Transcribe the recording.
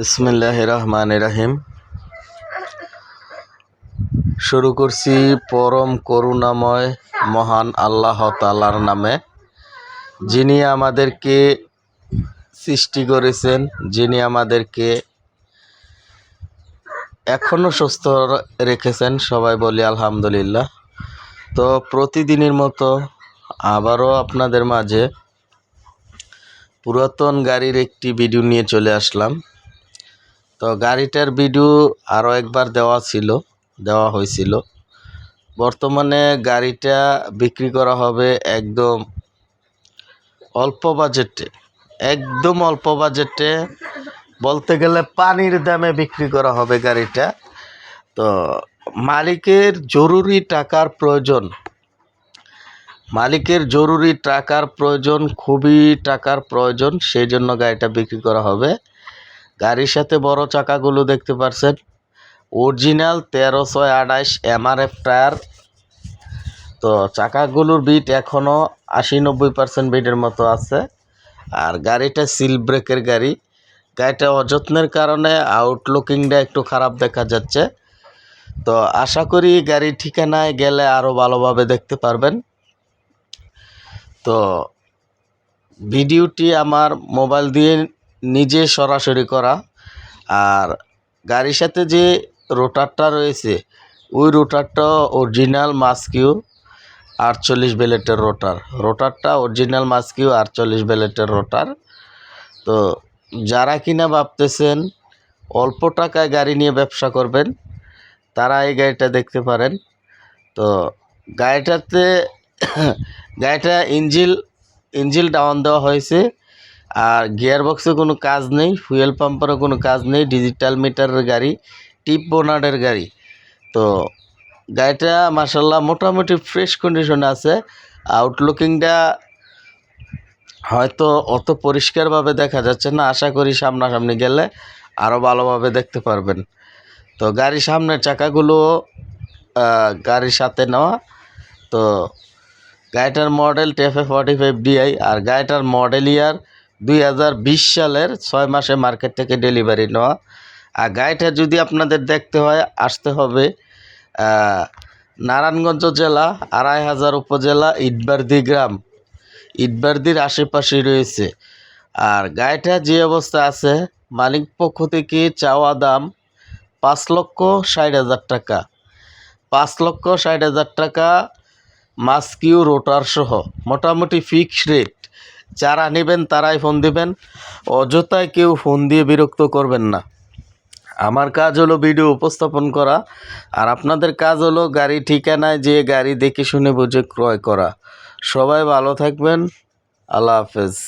বিসমিল্লাহ রহমান রাহিম শুরু করছি পরম করুণাময় মহান আল্লাহ তালার নামে, যিনি আমাদেরকে সৃষ্টি করেছেন, যিনি আমাদেরকে এখনও সুস্থ রেখেছেন, সবাই বলি আলহামদুলিল্লাহ। তো প্রতিদিনের মতো আবারও আপনাদের মাঝে পুরাতন গাড়ির একটি ভিডিও নিয়ে চলে আসলাম। তো গাড়িটার ভিডিও আরও একবার দেওয়া ছিল, দেওয়া হয়েছিল। বর্তমানে গাড়িটা বিক্রি করা হবে একদম অল্প বাজেটে একদম অল্প বাজেটে বলতে গেলে পানির দামে বিক্রি করা হবে গাড়িটা। তো মালিকের জরুরি টাকার প্রয়োজন, মালিকের জরুরি টাকার প্রয়োজন, খুবই টাকার প্রয়োজন, সেই জন্য গাড়িটা বিক্রি করা হবে। গাড়ির সাথে বড় চাকাগুলো দেখতে পারছেন। অরিজিনাল তেরো ছয় আঠাইশ এমআরএফ টায়ার। তো চাকাগুলোর বিট এখনও আশি নব্বই পার্সেন্ট বিটের মতো আছে। আর গাড়িটা সিল ব্রেকের গাড়ি। গাড়িটা অযত্নের কারণে আউটলুকিংটা একটু খারাপ দেখা যাচ্ছে। তো আশা করি গাড়ির ঠিকানায় গেলে আরও ভালোভাবে দেখতে পারবেন। তো ভিডিওটি আমার মোবাইল দিয়ে নিজে সরাসরি করা। আর গাড়ির সাথে যে রোটারটা রয়েছে, ওই রোটারটা অরিজিনাল মাস্কিউ আটচল্লিশ বেলেটের রোটার রোটারটা অরিজিনাল মাস্কিউ আটচল্লিশ বেলেটের রোটার তো যারা কিনা ভাবতেছেন অল্প টাকায় গাড়ি নিয়ে ব্যবসা করবেন, তারা এই গাড়িটা দেখতে পারেন। তো গাড়িটাতে, গাড়িটা ইঞ্জিল ইঞ্জিল ডাউন দেওয়া হয়েছে। আর গিয়ার বক্সে কোনো কাজ নেই ফুয়েল পাম্পেরও কোনো কাজ নেই ডিজিটাল মিটারের গাড়ি টিপ বোনারের গাড়ি। তো গাড়িটা মাসাল্লাহ মোটামুটি ফ্রেশ কন্ডিশনে আছে। আউটলুকিংটা হয়তো অত পরিষ্কারভাবে দেখা যাচ্ছে না, আশা করি সামনাসামনি গেলে আরও ভালোভাবে দেখতে পারবেন। তো গাড়ির সামনের চাকাগুলো গাড়ির সাথে নেওয়া। তো গাড়িটার model TAFE forty five DI আর গাড়িটার মডেল ইয়ার দুই হাজার বিশ সালের ছয় মাসে মার্কেট থেকে ডেলিভারি নেওয়া। আর গাড়িটা যদি আপনাদের দেখতে হয়, আসতে হবে নারায়ণগঞ্জ জেলা, আড়াই হাজার উপজেলা ইটবার্দি গ্রাম। ইটবার্দির আশেপাশে রয়েছে। আর গাড়িটা যে অবস্থা আছে, মালিক পক্ষ থেকে চাওয়া দাম পাঁচ লক্ষ ষাট হাজার টাকা। পাঁচ লক্ষ ষাট হাজার টাকা মাস্কিউ রোটার সহ, মোটামুটি ফিক্সড রেট যারা নেবেন তারাই ফোন দিবেন। অযথায় কেউ ফোন দিয়ে বিরক্ত করবেন না। আমার কাজ হলো ভিডিও উপস্থাপন করা, আর আপনাদের কাজ হলো গাড়ি ঠিকানায় যে গাড়ি দেখে শুনে বুঝে ক্রয় করা। সবাই ভালো থাকবেন। আল্লাহ হাফেজ।